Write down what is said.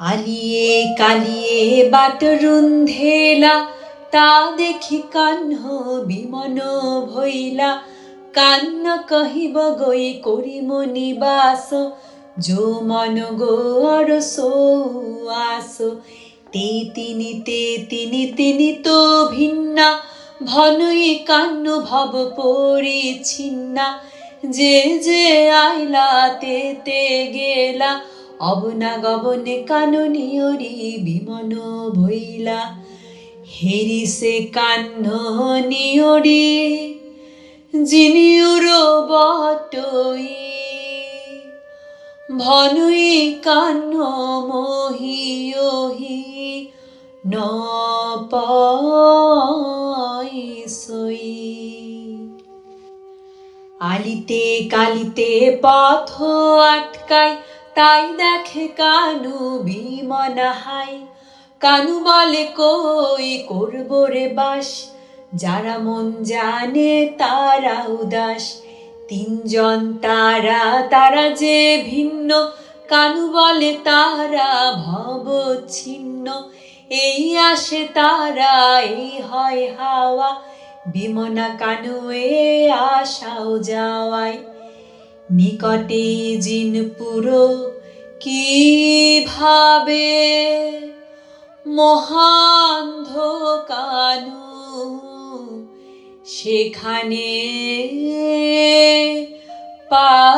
আলিয়ে কালিয়ে বাট রুন্ধেলা, তা দেখি কাহ্ন বিমন ভইলা কান্ন কহিব, গই করিম নিবাস যো মন গো অরস আস। তে তিনি তে তিনি তিনি তো ভিন্না, ভনই কান্ন ভব পরিছিন্না যে যে আইলা তে তে গেলা অবনা গবনে কাননীয়রি বিমন ভইলা হেরিসে কান্ন নিয়রি জিনিউর বটই ভনুই কান্ন মহিয়হি ন পয়সই আলিতে কালিতে পথ আটকায় তাই দেখে কানু বিমনাহাই কানু বলে, কই করব রে বাস? যারা মন জানে তারা উদাস। তিনজন তারা তারা যে ভিন্ন। কানু বলে, তারা ভব ছিন্ন এই আসে তারা, এই হয় হাওয়া। বিমনা কানুয়ে আশাও যাওয়ায়। নিকটে জিনপুর কি ভাবে? মহান্ধ কানু সেখানে পালা